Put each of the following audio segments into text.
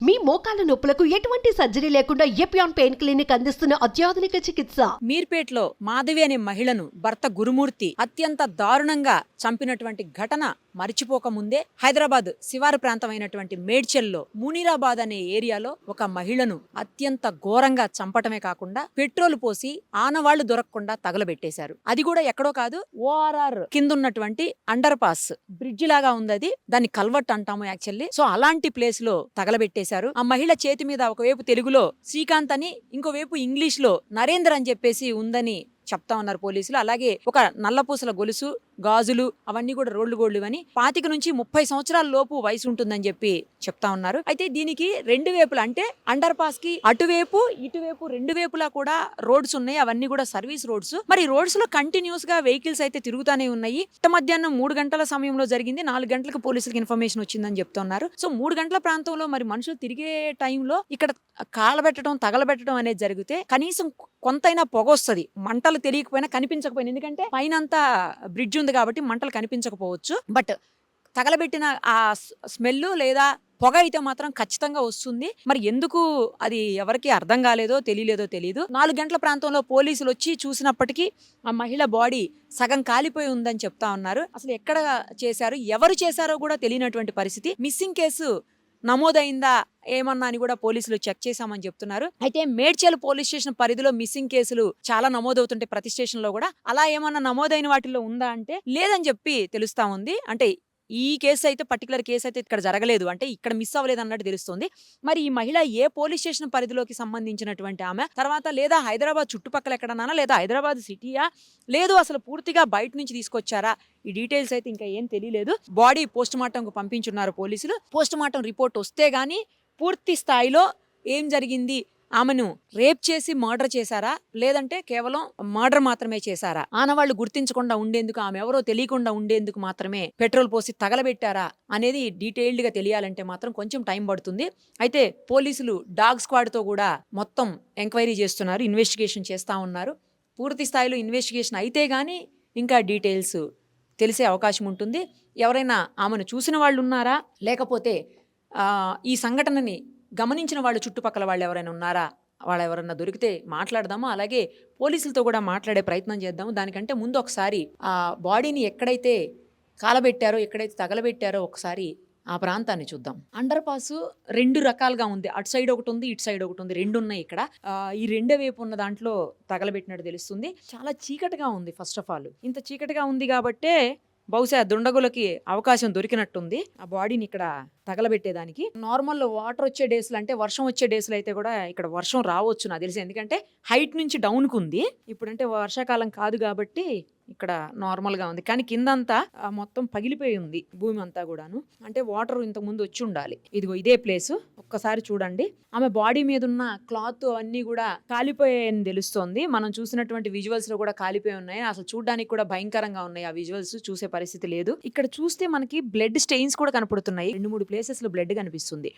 మీ మోకాల నొప్పులకు ఎటువంటి సర్జరీ లేకుండా ఎపియాన్ పెయిన్ క్లినిక్ అందిస్తున్న అత్యాధునిక చికిత్స? మీర్పేట్లో మాధవి అనే మహిళను భర్త గురుమూర్తి అత్యంత దారుణంగా చంపినటువంటి ఘటన మరిచిపోక ముందే హైదరాబాద్ శివారు ప్రాంతమైనటువంటి మేడ్చల్లో మునీరాబాద్ అనే ఏరియాలో ఒక మహిళను అత్యంత ఘోరంగా చంపటమే కాకుండా పెట్రోల్ పోసి ఆనవాళ్ళు దొరకకుండా తగలబెట్టేశారు. అది కూడా ఎక్కడో కాదు ఓఆర్ఆర్ కింద ఉన్నటువంటి అండర్ పాస్ బ్రిడ్జ్ లాగా ఉంది అది. దాన్ని కల్వర్ట్ అంటాము యాక్చువల్లీ. సో అలాంటి ప్లేస్లో తగలబెట్టేశారు. ఆ మహిళ చేతి మీద ఒకవైపు తెలుగులో శ్రీకాంత్ అని ఇంకోవైపు ఇంగ్లీష్లో నరేంద్ర అని చెప్పేసి ఉందని చెప్తా ఉన్నారు పోలీసులు. అలాగే ఒక నల్లపూసల గొలుసు గాజులు అవన్నీ కూడా రోడ్లు గోళ్ళు అని పాతిక నుంచి ముప్పై సంవత్సరాల లోపు వయసు ఉంటుందని చెప్పి చెప్తా ఉన్నారు. అయితే దీనికి రెండు వైపులా అంటే అండర్ పాస్కి అటువైపు ఇటువైపు రెండు వైపులా కూడా రోడ్స్ ఉన్నాయి. అవన్నీ కూడా సర్వీస్ రోడ్స్. మరి రోడ్స్లో కంటిన్యూస్గా వెహికల్స్ అయితే తిరుగుతానే ఉన్నాయి. ఇట్ట మధ్యాహ్నం మూడు గంటల సమయంలో జరిగింది. నాలుగు గంటలకు పోలీసులకు ఇన్ఫర్మేషన్ వచ్చిందని చెప్తున్నారు సో మూడు గంటల ప్రాంతంలో మరి మనుషులు తిరిగే టైంలో ఇక్కడ కాలబెట్టడం తగలబెట్టడం అనేది జరిగితే కనీసం కొంతైనా పొగ వస్తుంది. మంటలు తెలియకపోయినా కనిపించకపోయినా. ఎందుకంటే పైన అంతా బ్రిడ్జ్ ఉంది కాబట్టి మంటలు కనిపించకపోవచ్చు. బట్ తగలబెట్టిన ఆ స్మెల్ లేదా పొగ అయితే మాత్రం ఖచ్చితంగా వస్తుంది. మరి ఎందుకు అది ఎవరికి అర్థం కాలేదో తెలియలేదో తెలియదు నాలుగు గంటల ప్రాంతంలో పోలీసులు వచ్చి చూసినప్పటికీ ఆ మహిళ బాడీ సగం కాలిపోయి ఉందని చెప్తా ఉన్నారు. అసలు ఎక్కడ చేశారు ఎవరు చేశారో కూడా తెలియనటువంటి పరిస్థితి. మిస్సింగ్ కేసు నమోదైందా ఏమన్నా అని కూడా పోలీసులు చెక్ చేశామని చెప్తున్నారు. అయితే మేడ్చల్ పోలీస్ స్టేషన్ పరిధిలో మిస్సింగ్ కేసులు చాలా నమోదవుతుంటే ప్రతి స్టేషన్లో కూడా అలా ఏమన్నా నమోదైన వాటిల్లో ఉందా అంటే లేదని చెప్పి తెలుస్తా ఉంది. అంటే ఈ కేసు అయితే పర్టికులర్ కేసు అయితే ఇక్కడ జరగలేదు. అంటే ఇక్కడ మిస్ అవ్వలేదు అన్నట్టు తెలుస్తుంది. మరి ఈ మహిళ ఏ పోలీస్ స్టేషన్ పరిధిలోకి సంబంధించినటువంటి ఆమె? తర్వాత లేదా హైదరాబాద్ చుట్టుపక్కల ఎక్కడనా లేదా హైదరాబాద్ సిటీయా? లేదు అసలు పూర్తిగా బయట నుంచి తీసుకొచ్చారా? ఈ డీటెయిల్స్ అయితే ఇంకా ఏం తెలియలేదు. బాడీ పోస్ట్ మార్టంకు పంపించున్నారు పోలీసులు. పోస్ట్ మార్టం రిపోర్ట్ వస్తే గానీ పూర్తి స్థాయిలో ఏం జరిగింది? ఆమెను రేప్ చేసి మర్డర్ చేశారా? లేదంటే కేవలం మర్డర్ మాత్రమే చేశారా? ఆనవాళ్ళు గుర్తించకుండా ఉండేందుకు ఆమె ఎవరో తెలియకుండా ఉండేందుకు మాత్రమే పెట్రోల్ పోసి తగలబెట్టారా అనేది డీటెయిల్డ్గా తెలియాలంటే మాత్రం కొంచెం టైం పడుతుంది. అయితే పోలీసులు డాగ్ స్క్వాడ్తో కూడా మొత్తం ఎంక్వైరీ చేస్తున్నారు ఇన్వెస్టిగేషన్ చేస్తా ఉన్నారు. పూర్తి స్థాయిలో ఇన్వెస్టిగేషన్ అయితే గానీ ఇంకా డీటెయిల్స్ తెలిసే అవకాశం ఉంటుంది. ఎవరైనా ఆమెను చూసిన వాళ్ళు ఉన్నారా? లేకపోతే ఈ సంఘటనని గమనించిన వాళ్ళు చుట్టుపక్కల వాళ్ళు ఎవరైనా ఉన్నారా? వాళ్ళు ఎవరన్నా దొరికితే మాట్లాడదాము? అలాగే పోలీసులతో కూడా మాట్లాడే ప్రయత్నం చేద్దాము. దానికంటే ముందు ఒకసారి ఆ బాడీని ఎక్కడైతే కాలబెట్టారో ఎక్కడైతే తగలబెట్టారో ఒకసారి ఆ ప్రాంతాన్ని చూద్దాం. అండర్ పాస్ రెండు రకాలుగా ఉంది. అటు సైడ్ ఒకటి ఉంది ఇటు సైడ్ ఒకటి ఉంది. రెండు ఉన్నాయి ఇక్కడ. ఈ రెండో వైపు ఉన్న దాంట్లో తగలబెట్టినట్టు తెలుస్తుంది. చాలా చీకటిగా ఉంది ఫస్ట్ ఆఫ్ ఆల్. ఇంత చీకటిగా ఉంది కాబట్టే బహుశా దుండగులకి అవకాశం దొరికినట్టుంది. ఆ బాడీని ఇక్కడ తగలబెట్టేదానికి. నార్మల్ వాటర్ వచ్చే డేస్లో అంటే వర్షం వచ్చే డేస్లో అయితే కూడా ఇక్కడ వర్షం రావచ్చు నాకు తెలిసి. ఎందుకంటే హైట్ నుంచి డౌన్కు ఉంది. ఇప్పుడంటే వర్షాకాలం కాదు కాబట్టి ఇక్కడ నార్మల్గా ఉంది. కానీ కిందంతా ఆ, మొత్తం పగిలిపోయి ఉంది భూమి అంతా కూడాను. అంటే వాటర్ ఇంతకు ముందు వచ్చి ఉండాలి. ఇదిగో ఇదే ప్లేస్. ఒక్కసారి చూడండి. ఆమె బాడీ మీద ఉన్న క్లాత్ అన్నీ కూడా కాలిపోయాయని తెలుస్తోంది. మనం చూసినటువంటి విజువల్స్లో కూడా కాలిపోయి ఉన్నాయి. అసలు చూడడానికి కూడా భయంకరంగా ఉన్నాయి ఆ విజువల్స్. చూసే పరిస్థితి లేదు. ఇక్కడ చూస్తే మనకి బ్లడ్ స్టెయిన్స్ కూడా కనపడుతున్నాయి. రెండు మూడు ప్లేసెస్లో బ్లడ్ కనిపిస్తుంది.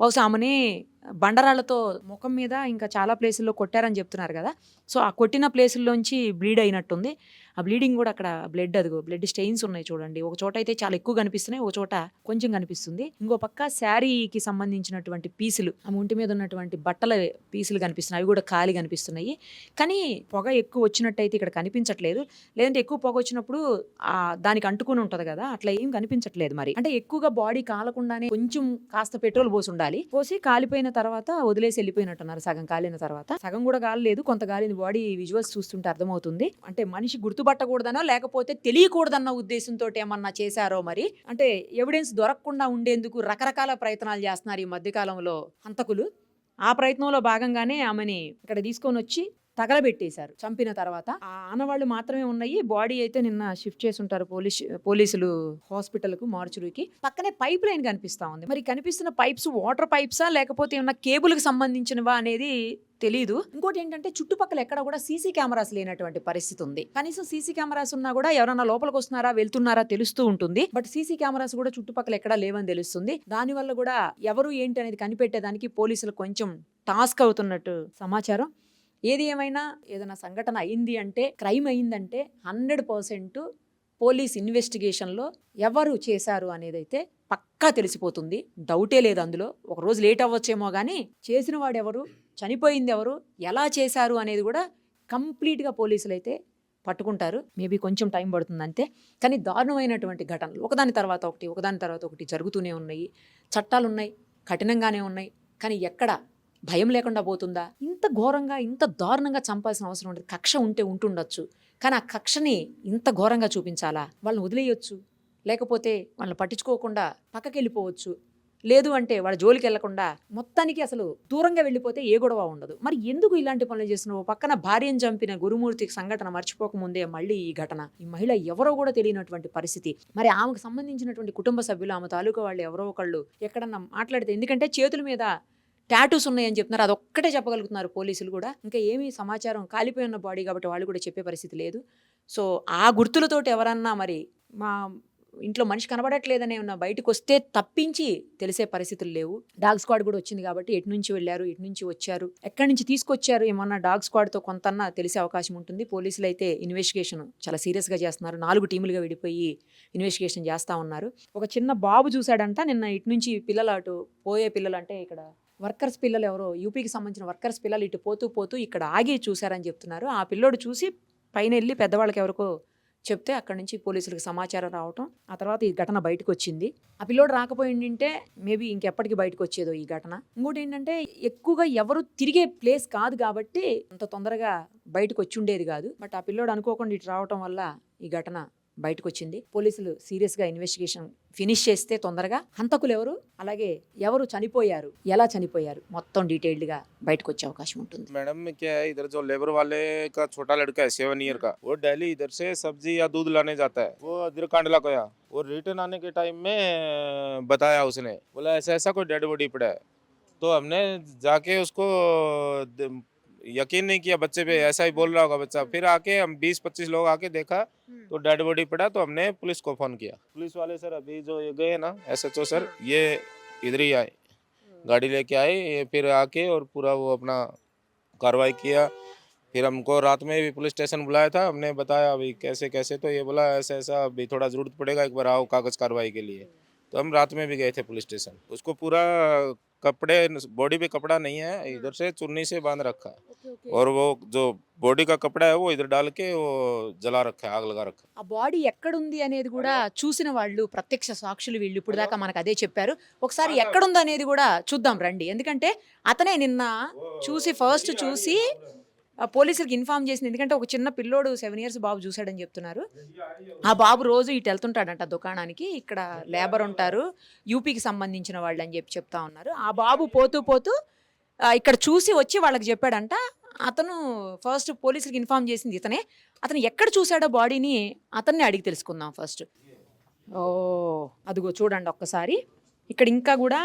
బహుశా ఆమెని బండరాళ్ళతో ముఖం మీద ఇంకా చాలా ప్లేసుల్లో కొట్టారని చెప్తున్నారు కదా. సో ఆ కొట్టిన ప్లేసుల్లోంచి బ్లీడ్ అయినట్టుంది. ఆ బ్లీడింగ్ కూడా అక్కడ బ్లడ్ అదిగో బ్లడ్ స్టెయిన్స్ ఉన్నాయి చూడండి. ఒక చోట అయితే చాలా ఎక్కువ కనిపిస్తున్నాయి ఒక చోట కొంచెం కనిపిస్తుంది. ఇంకో పక్క శారీకి సంబంధించినటువంటి పీసులు ఆ ఒంటి మీద ఉన్నటువంటి బట్టల పీసులు కనిపిస్తున్నాయి అవి కూడా ఖాళీ కనిపిస్తున్నాయి. కానీ పొగ ఎక్కువ వచ్చినట్టయితే ఇక్కడ కనిపించట్లేదు. లేదంటే ఎక్కువ పొగ వచ్చినప్పుడు ఆ దానికి అంటుకుని ఉంటుంది కదా అట్లా ఏం కనిపించట్లేదు మరి. అంటే ఎక్కువగా బాడీ కాలకుండానే కొంచెం కాస్త పెట్రోల్ పోసి ఉండాలి. పోసి కాలిపోయిన తర్వాత వదిలేసి వెళ్ళిపోయినట్టున్నారు సగం కాలిన తర్వాత. సగం కూడా కాలేదు కొంత కాలిన బాడీ విజువల్స్ చూస్తుంటే అర్థమవుతుంది. అంటే మనిషి గుర్తు గుర్తుపట్టకూడదనో లేకపోతే తెలియకూడదన్న ఉద్దేశంతో ఏమన్నా చేశారో మరి? అంటే ఎవిడెన్స్ దొరకకుండా ఉండేందుకు రకరకాల ప్రయత్నాలు చేస్తున్నారు ఈ మధ్యకాలంలో హంతకులు. ఆ ప్రయత్నంలో భాగంగానే ఆమెని ఇక్కడ తీసుకొని వచ్చి తగలబెట్టేశారు. చంపిన తర్వాత ఆ ఆనవాళ్ళు మాత్రమే ఉన్నాయి. బాడీ అయితే నిన్న షిఫ్ట్ చేసి ఉంటారు పోలీస్ పోలీసులు హాస్పిటల్కు కు పక్కనే పైప్ లైన్ కనిపిస్తా ఉంది. మరి కనిపిస్తున్న పైప్స్ వాటర్ పైప్సా లేకపోతే ఏమన్నా కేబుల్కి సంబంధించినవా అనేది తెలియదు ఇంకోటి ఏంటంటే చుట్టుపక్కల ఎక్కడ కూడా సీసీ కెమెరాస్ లేనటువంటి పరిస్థితి ఉంది కనీసం సీసీ కెమెరాస్ ఉన్నా కూడా ఎవరన్నా లోపలికి వస్తున్నారా వెళ్తున్నారా తెలుస్తూ ఉంటుంది. బట్ సీసీ కెమెరాస్ కూడా చుట్టుపక్కల ఎక్కడా లేవని తెలుస్తుంది. దాని వల్ల కూడా ఎవరు ఏంటి అనేది కనిపెట్టేదానికి పోలీసులు కొంచెం టాస్క్ అవుతున్నట్టు సమాచారం. ఏది ఏమైనా ఏదైనా సంఘటన అయింది అంటే క్రైమ్ అయిందంటే హండ్రెడ్ పర్సెంట్ పోలీస్ ఇన్వెస్టిగేషన్లో ఎవరు చేశారు అనేది అయితే పక్కా తెలిసిపోతుంది. డౌటే లేదు అందులో. ఒక రోజు లేట్ అవ్వచ్చేమో కానీ చేసిన వాడెవరు? చనిపోయింది ఎవరు ఎలా చేశారు? అనేది కూడా కంప్లీట్గా పోలీసులు అయితే పట్టుకుంటారు మేబీ కొంచెం టైం పడుతుంది అంతే. కానీ దారుణమైనటువంటి ఘటనలు ఒకదాని తర్వాత ఒకటి ఒకదాని తర్వాత ఒకటి జరుగుతూనే ఉన్నాయి. చట్టాలు ఉన్నాయి కఠినంగానే ఉన్నాయి. కానీ ఎక్కడ? భయం లేకుండా పోతుందా? ఇంత ఘోరంగా ఇంత దారుణంగా చంపాల్సిన అవసరం ఉండదు. కక్ష ఉంటే ఉంటుండొచ్చు. కానీ ఆ కక్షని ఇంత ఘోరంగా చూపించాలా? వాళ్ళని వదిలేయొచ్చు. లేకపోతే వాళ్ళని పట్టించుకోకుండా పక్కకి వెళ్ళిపోవచ్చు లేదు అంటే వాళ్ళ జోలికి వెళ్ళకుండా మొత్తానికి అసలు దూరంగా వెళ్ళిపోతే ఏ గొడవ ఉండదు. మరి ఎందుకు ఇలాంటి పనులు చేస్తున్నావు? పక్కన భార్యను చంపిన గురుమూర్తి సంఘటన మర్చిపోకముందే మళ్ళీ ఈ ఘటన. ఈ మహిళ ఎవరో కూడా తెలియనటువంటి పరిస్థితి. మరి ఆమెకు సంబంధించినటువంటి కుటుంబ సభ్యులు ఆమె తాలూకా వాళ్ళు ఎవరో ఒకళ్ళు ఎక్కడన్నా మాట్లాడితే ఎందుకంటే చేతుల మీద టాటూస్ ఉన్నాయని చెప్తున్నారు. అదొక్కటే చెప్పగలుగుతున్నారు పోలీసులు కూడా. ఇంకా ఏమీ సమాచారం కాలిపోయి ఉన్న బాడీ కాబట్టి వాళ్ళు కూడా చెప్పే పరిస్థితి లేదు. సో ఆ గుర్తులతోటి ఎవరన్నా మరి మా ఇంట్లో మనిషి కనబడట్లేదనే ఉన్న బయటకు వస్తే తప్పించి తెలిసే పరిస్థితులు లేవు. డాగ్ స్క్వాడ్ కూడా వచ్చింది కాబట్టి ఎటు నుంచి వెళ్ళారు ఎటు నుంచి వచ్చారు ఎక్కడి నుంచి తీసుకొచ్చారు ఏమన్నా డాగ్ స్క్వాడ్తో కొంతన్నా తెలిసే అవకాశం ఉంటుంది. పోలీసులు అయితే ఇన్వెస్టిగేషన్ చాలా సీరియస్గా చేస్తున్నారు. నాలుగు టీములుగా విడిపోయి ఇన్వెస్టిగేషన్ చేస్తూ ఉన్నారు. ఒక చిన్న బాబు చూశాడంట నిన్న ఇటు నుంచి పిల్లలు అటు పోయే పిల్లలు అంటే ఇక్కడ వర్కర్స్ పిల్లలు ఎవరో యూపీకి సంబంధించిన వర్కర్స్ పిల్లలు ఇటు పోతూ పోతూ ఇక్కడ ఆగి చూశారని చెప్తున్నారు. ఆ పిల్లోడు చూసి పైన వెళ్ళి పెద్దవాళ్ళకి ఎవరికో చెప్తే అక్కడ నుంచి పోలీసులకు సమాచారం రావటం ఆ తర్వాత ఈ ఘటన బయటకు వచ్చింది ఆ పిల్లోడు రాకపోయిండింటే మేబీ ఇంకెప్పటికి బయటకు వచ్చేదో ఈ ఘటన. ఇంకోటి ఏంటంటే ఎక్కువగా ఎవరు తిరిగే ప్లేస్ కాదు కాబట్టి అంత తొందరగా బయటకు వచ్చి ఉండేది కాదు. బట్ ఆ పిల్లోడు అనుకోకుండా ఇటు రావటం వల్ల ఈ ఘటన బయటకు వచ్చింది పోలీసులు సీరియస్గా ఇన్వెస్టిగేషన్ ఫినిష్ చేస్తే తొందరగా హంతకులు ఎవరు అలాగే ఎవరు చనిపోయారు ఎలా చనిపోయారు మొత్తం డీటెయిల్డ్గా బయటకు వచ్చే అవకాశం ఉంటుంది मैडम में क्या है इधर जो लेबर वाले का छोटा लड़का है सेवन ईयर का वो डेली इधर से सब्जी या दूध लाने जाता है वो इधर कांडला गया वो रिटर्न आने के टाइम में बताया उसने बोला ऐसा ऐसा कोई डेड बॉडी पड़ा है तो हमने जाके उसको द- यकीन नहीं किया बच्चे पे ऐसा ही बोल रहा होगा बच्चा। फिर आके हम 20-25 लोग आके देखा तो डेड बॉडी पड़ा तो हमने पुलिस को फ़ोन किया। पुलिस वाले सर अभी जो ये गए ना एस एच सर ये इधर ही आए। गाड़ी लेके आए ये फिर आके और पूरा वो अपना कार्रवाई किया। फिर हमको रात में भी पुलिस स्टेशन बुलाया था हमने बताया अभी कैसे कैसे? तो ये बोला ऐसा ऐसा अभी थोड़ा ज़रूरत पड़ेगा एक बार आओ कागज़ कार्रवाई के लिए। तो हम रात में भी गए थे पुलिस स्टेशन। उसको पूरा कपड़े बॉडी पे कपड़ा नहीं है इधर से चुन्नी से बांध रखा है और वो जो बॉडी का कपड़ा है वो इधर डाल के वो जला रखा है आग लगा रखा है ఆ బాడీ ఎక్కడుంది అనేది కూడా చూసిన వాళ్ళు ప్రత్యక్ష సాక్షులు వీళ్ళు ఇప్పుడు దాకా మనకు అదే చెప్పారు ఒకసారి ఎక్కడుంది అనేది కూడా చూద్దాం రండి ఎందుకంటే అతనే నిన్న చూసి ఫస్ట్ చూసి ఆ పోలీసులకు ఇన్ఫార్మ్ చేసింది. ఎందుకంటే ఒక చిన్న పిల్లోడు సెవెన్ ఇయర్స్ బాబు చూశాడని చెప్తున్నారు. ఆ బాబు రోజు ఇటు వెళ్తుంటాడంట దుకాణానికి. ఇక్కడ లేబర్ ఉంటారు. యూపీకి సంబంధించిన వాళ్ళు అని చెప్పి చెప్తా ఉన్నారు. ఆ బాబు పోతూ పోతూ ఇక్కడ చూసి వచ్చి వాళ్ళకి చెప్పాడంట. అతను ఫస్ట్ పోలీసులకు ఇన్ఫార్మ్ చేసింది ఇతనే. అతను ఎక్కడ చూశాడో బాడీని అతన్ని అడిగి తెలుసుకుందాం ఫస్ట్. ఓ అదిగో చూడండి ఒక్కసారి. ఇక్కడ ఇంకా కూడా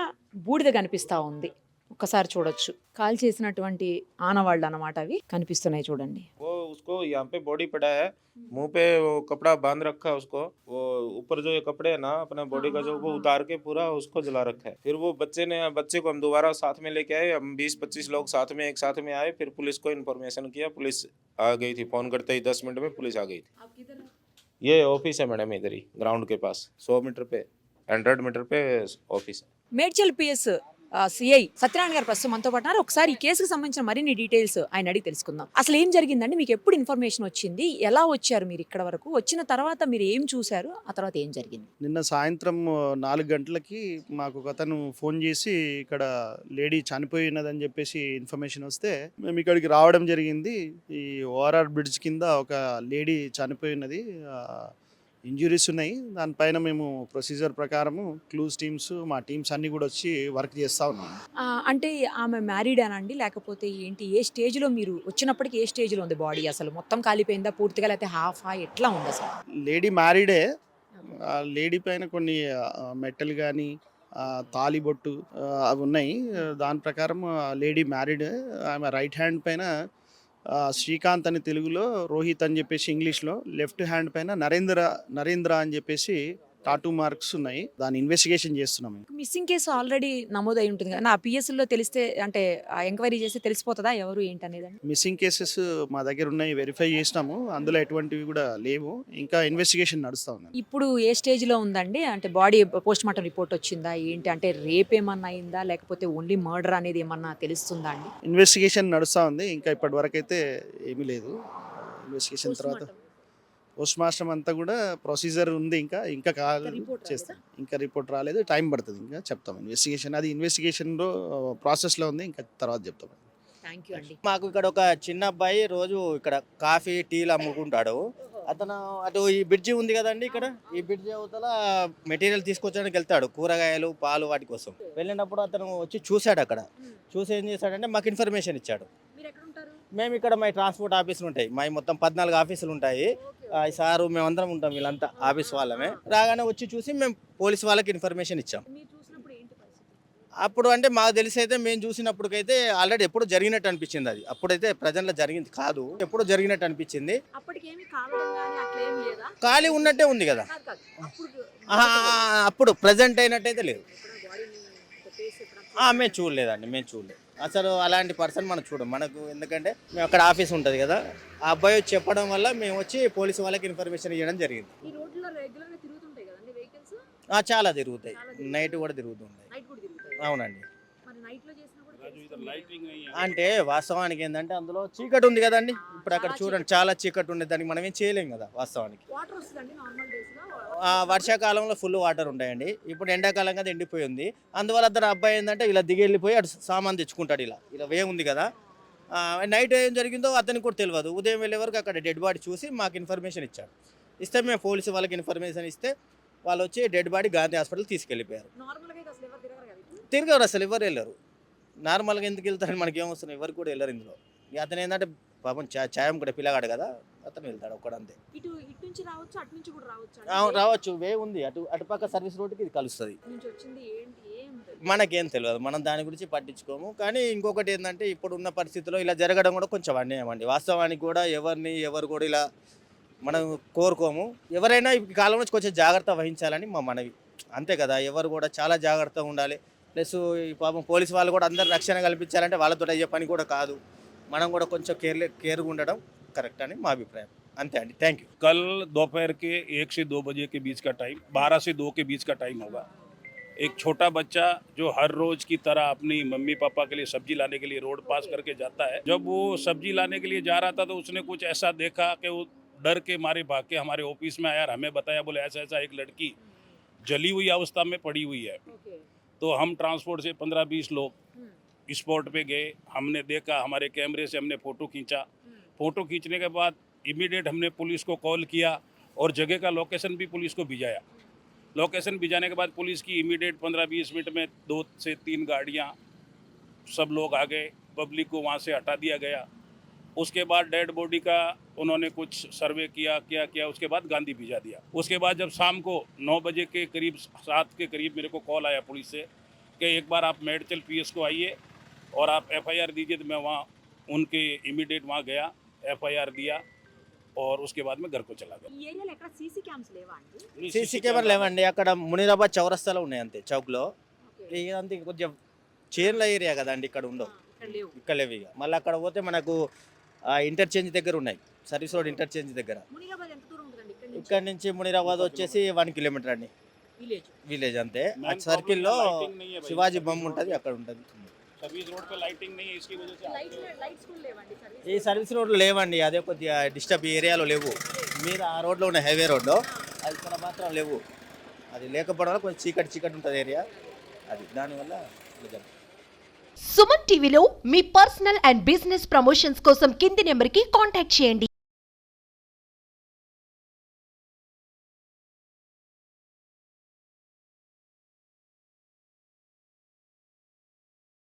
బూడిద కనిపిస్తూ ఉంది. ఒక్కసారి చూడొచ్చు కాల్ చేసినటువంటి ఆనవాళ్ళు అన్నమాట అవి కనిపిస్తున్నాయి చూడండి वो उसको यहाँ पे बॉडी पड़ा है मुंह पे वो कपड़ा बांध रखा है उसको वो ऊपर जो ये कपड़े है ना अपना बॉडी का जो वो उतार के पूरा उसको जला रखा है फिर वो बच्चे ने बच्चे को हम दोबारा साथ में लेके आए हम बीस पच्चीस लोग साथ में एक साथ में आए फिर पुलिस को इन्फॉर्मेशन किया पुलिस आ गई थी फोन करते ही दस मिनट में पुलिस आ गई थी ये ऑफिस है मैडम इधर ही ग्राउंड के पास सौ मीटर पे हंड्रेड मीटर पे ऑफिस है మేడ్చల్ పిఎస్ సిఐ సత్యనారాయణ గారు ప్రస్తుతం మనతో పాటు ఒకసారి ఈ కేసుకు సంబంధించిన మరిన్ని డీటెయిల్స్ ఆయన అడిగి తెలుసుకుందాం. అసలు ఏం జరిగిందండి? మీకు ఎప్పుడు ఇన్ఫర్మేషన్ వచ్చింది? ఎలా వచ్చారు మీరు ఇక్కడ వరకు? వచ్చిన తర్వాత మీరు ఏం చూశారు? ఆ తర్వాత ఏం జరిగింది? నిన్న సాయంత్రం నాలుగు గంటలకి మాకు ఒక అతను ఫోన్ చేసి ఇక్కడ లేడీ చనిపోయినదని చెప్పేసి ఇన్ఫర్మేషన్ వస్తే మేము ఇక్కడికి రావడం జరిగింది. ఈ ఓఆర్ఆర్ బ్రిడ్జ్ కింద ఒక లేడీ చనిపోయినది. ఇంజురీస్ ఉన్నాయి. దానిపైన మేము ప్రొసీజర్ ప్రకారము క్లూస్ టీమ్స్ మా టీమ్స్ అన్నీ కూడా వచ్చి వర్క్ చేస్తూ ఉన్నాం. అంటే ఆమె మ్యారీడ్ అండి? లేకపోతే ఏంటి? ఏ స్టేజ్లో మీరు వచ్చినప్పటికి ఏ స్టేజ్లో ఉంది బాడీ అసలు? మొత్తం కాలిపోయిందా? పూర్తిగా లేకపోతే హాఫ్? ఎట్లా ఉంది అసలు? లేడీ మ్యారీడే. లేడీ పైన కొన్ని మెట్టలు కానీ తాలిబొట్టు అవి ఉన్నాయి. దాని ప్రకారం లేడీ మ్యారీడ్. ఆమె రైట్ హ్యాండ్ పైన శ్రీకాంత్ అని తెలుగులో రోహిత్ అని చెప్పేసి ఇంగ్లీష్లో లెఫ్ట్ హ్యాండ్ పైన నరేంద్ర నరేంద్ర అని చెప్పేసి టాటూ మార్క్స్ ఉన్నాయి. దాని ఇన్వెస్టిగేషన్ చేస్తున్నాం. మిస్సింగ్ కేసు ఆల్రెడీ నమోదు అయి ఉంటుంది కదా. ఆ పిఎస్లో తెలిస్తే అంటే ఎంక్వైరీ చేస్తే తెలిసిపోతుందా? ఎవరు ఏంటి అనేది మిస్సింగ్ కేసెస్ మా దగ్గర ఉన్నాయి. వెరిఫై చేసినాము. అందులో ఎటువంటివి కూడా లేవు. ఇంకా ఇన్వెస్టిగేషన్ నడుస్తూ ఉంది. ఇప్పుడు ఏ స్టేజ్లో ఉందండి? అంటే బాడీ పోస్ట్ మార్టం రిపోర్ట్ వచ్చిందా? ఏంటి? అంటే రేప్ ఏమన్నా అయిందా? లేకపోతే ఓన్లీ మర్డర్ అనేది ఏమన్నా తెలుస్తుందా అండి? ఇన్వెస్టిగేషన్ నడుస్తూ ఉంది. ఇంకా ఇప్పటి వరకు అయితే ఏమీ లేదు. ఇన్వెస్టిగేషన్ తర్వాత పోస్ట్ మార్టం అంతా కూడా ప్రొసీజర్ ఉంది ఇంకా ఇంకా కాదు చేస్తాం. ఇంకా రిపోర్ట్ రాలేదు టైం పడుతుంది ఇంకా చెప్తాం ఇన్వెస్టిగేషన్. అది ఇన్వెస్టిగేషన్లో ప్రాసెస్లో ఉంది ఇంకా తర్వాత చెప్తాం. థ్యాంక్ యూ అండి. మాకు ఇక్కడ ఒక చిన్న అబ్బాయి రోజు ఇక్కడ కాఫీ టీలు అమ్ముకుంటాడు. అతను అటు ఈ బ్రిడ్జి ఉంది కదండి ఇక్కడ? ఈ బ్రిడ్జి అవతల మెటీరియల్ తీసుకొచ్చడానికి వెళ్తాడు కూరగాయలు పాలు వాటి కోసం. వెళ్ళినప్పుడు అతను వచ్చి చూశాడు అక్కడ. చూసి ఏం చేశాడంటే మాకు ఇన్ఫర్మేషన్ ఇచ్చాడు. మీరు ఎక్కడ ఉంటారు? మేము ఇక్కడ మా ట్రాన్స్పోర్ట్ ఆఫీసులు ఉంటాయి. మా మొత్తం పద్నాలుగు ఆఫీసులు ఉంటాయి. సారు మేమందరం ఉంటాం వీళ్ళంతా ఆఫీస్ వాళ్ళమే. రాగానే వచ్చి చూసి మేము పోలీస్ వాళ్ళకి ఇన్ఫర్మేషన్ ఇచ్చాం. అప్పుడు అంటే మాకు తెలిసి అయితే మేము చూసినప్పటికైతే ఆల్రెడీ ఎప్పుడు జరిగినట్టు అనిపించింది అది. అప్పుడైతే ప్రజల్లో జరిగింది కాదు ఎప్పుడు జరిగినట్టు అనిపించింది. ఖాళీ ఉన్నట్టే ఉంది కదా. అప్పుడు ప్రజెంట్ అయినట్టయితే లేదు. మేము చూడలేదండి మేము చూడలేదు. అసలు అలాంటి పర్సన్ మనం చూడం మనకు ఎందుకంటే మేము అక్కడ ఆఫీస్ ఉంటుంది కదా ఆ అబ్బాయి వచ్చి చెప్పడం వల్ల మేము వచ్చి పోలీసు వాళ్ళకి ఇన్ఫర్మేషన్ ఇవ్వడం జరిగింది. ఈ రోడ్లో రెగ్యులర్గా తిరుగుతుంటాయి కదండి వెహికల్స్ ఆ, చాలా తిరుగుతాయి. నైట్ కూడా తిరుగుతుంటాయి. నైట్ కూడా తిరుగుతాయి. అవునండి. మరి నైట్లో చేసినా కూడా తెలుస్తుంది. అంటే వాస్తవానికి ఏంటంటే అందులో చీకటి ఉంది కదండి. ఇప్పుడు అక్కడ చూడండి చాలా చీకటి ఉంది దానికి మనం ఏం చేయలేం కదా వాస్తవానికి. వర్షాకాలంలో ఫుల్ వాటర్ ఉంటాయండి. ఇప్పుడు ఎండాకాలం కదా ఎండిపోయి ఉంది అందువల్ల అతను అబ్బాయి ఏంటంటే ఇలా దిగి వెళ్ళిపోయి అటు సామాన్ తెచ్చుకుంటాడు ఇలా. ఇలా వే ఉంది కదా. నైట్ ఏం జరిగిందో అతనికి కూడా తెలియదు ఉదయం వెళ్ళే వరకు అక్కడ డెడ్ బాడీ చూసి మాకు ఇన్ఫర్మేషన్ ఇచ్చాడు ఇస్తే మేము పోలీసు వాళ్ళకి ఇన్ఫర్మేషన్ ఇస్తే వాళ్ళు వచ్చి డెడ్ బాడీ గాంధీ హాస్పిటల్ తీసుకెళ్ళిపోయారు. తిరగరు అసలు ఎవరు వెళ్ళరు. నార్మల్గా ఎందుకు వెళ్తారని మనకి ఏమొస్తుంది ఎవరు కూడా వెళ్ళరు ఇందులో. అతను ఏంటంటే పాపం ఛాయం కూడా పిల్లగాడు కదా అతను వెళ్తాడు ఒక్కడంతే. ఇటు ఇటు నుంచి రావచ్చు అటు నుంచి కూడా రావచ్చు వే ఉంది. అటు అటుపక్క సర్వీస్ రోడ్డుకి ఇది కలుస్తుంది. ఇటు నుంచి వచ్చింది ఏంటి ఏం తెలియదు. మనకేం తెలియదు మనం దాని గురించి పట్టించుకోము. కానీ ఇంకొకటి ఏంటంటే ఇప్పుడున్న పరిస్థితిలో ఇలా జరగడం కూడా కొంచెం అన్యాయం అండి. వాస్తవానికి కూడా ఎవరిని ఎవరు కూడా ఇలా మనం కోరుకోము. ఎవరైనా ఈ కాలంలో కొంచెం జాగ్రత్త వహించాలని మా మనవి. అంతే కదా ఎవరు కూడా చాలా జాగ్రత్తగా ఉండాలి. ప్లస్ ఈ పాపం పోలీస్ వాళ్ళు కూడా అందరు రక్షణ కల్పించాలంటే వాళ్ళతో అయ్యే పని కూడా కాదు. మనం కూడా కొంచెం కేర్ కేర్గా ఉండడం కరెక్ట్ అని మా అభిప్రాయం అంతే అండి థ్యాంక్ యూ कल दोपहर के एक से दो बजे के बीच का टाइम बारह से दो के बीच का टाइम होगा एक छोटा बच्चा जो हर रोज की तरह अपनी मम्मी पापा के लिए सब्जी लाने के लिए रोड पास करके जाता है जब वो सब्जी लाने के लिए जा रहा था तो उसने कुछ ऐसा देखा कि वो डर के मारे भाग के हमारे ऑफिस में आया और हमें बताया बोले ऐसा ऐसा एक लड़की जली हुई अवस्था में पड़ी हुई है ఓకే तो हम ट्रांसपोर्ट से पंद्रह बीस लोग हम्म, स्पॉट पे गए, हमने देखा, हमारे कैमरे से हमने फ़ोटो खींचा। फ़ोटो खींचने के बाद इमीडिएट हमने पुलिस को कॉल किया और जगह का लोकेशन भी पुलिस को भिजाया। लोकेशन भिजाने के बाद पुलिस की इमीडिएट पंद्रह बीस मिनट में दो से तीन गाड़ियाँ, सब लोग आ गए पब्लिक को वहाँ से हटा दिया गया। उसके बाद डेड बॉडी का उन्होंने कुछ सर्वे किया, क्या, किया, उसके बाद गांधी भिजा दिया। उसके बाद जब शाम को नौ बजे के करीब, सात के करीब मेरे को कॉल आया पुलिस से कि एक बार आप मेडचल पी को आइए और आप एफआईआर दीजिए तो मैं वहाँ उनके इमीडिएट वहाँ गया एफआईआर दिया और उसके बाद मैं घर को चला गया ఈ ఏరియాలో ఎక్కడ సీసీ క్యామ్స్ లేవా అండి సీసీ కెమెరా లేవండి అక్కడ మునీరాబాద్ చౌరస్తాలో ఉన్నాయి అంతే చౌక్లో ఓకే. ఇదంతా కొంచెం చీరల ఏరియా కదండి ఇక్కడ ఉండవు ఆ, ఇక్కడ లేవు ఇక్కడ లేవు ఇక మళ్ళీ అక్కడ పోతే మనకు ఇంటర్చేంజ్ దగ్గర ఉన్నాయి సర్వీస్ రోడ్ ఇంటర్చేంజ్ దగ్గర మునిరాబాద్ ఎంత దూరం ఉంటుందండి ఇక్కడ నుంచి ఇక్కడ నుంచి మునీరాబాద్ వచ్చేసి వన్ కిలోమీటర్ అండి విలేజ్ విలేజ్ అంతే ఆ Main సర్కిల్లో problem lighting नहीं है भाई। శివాజీ బొమ్మ ఉంటుంది అక్కడ ఉంటుంది सर्विस रोड पे लाइटिंग नहीं है इसकी वजह से లైట్స్ లైట్స్ కూడా లేవండి సర్వీస్ ఈ సర్వీస్ రోడ్లు లేవండి అదే కొద్దిగా డిస్టర్బ్ ఏరియాలో లేవు మీద ఆ రోడ్లో ఉన్న హైవే రోడ్లో అది ఇక్కడ మాత్రం లేవు అది లేకపోవడం వల్ల కొంచెం చీకటి చీకటి ఉంటుంది ఏరియా అది దానివల్ల ఇలా జరుగుతుంది. సుమన్ టీవీలో మీ పర్సనల్ అండ్ బిజినెస్ ప్రమోషన్స్ కోసం కింది నెంబర్కి కాంటాక్ట్ చేయండి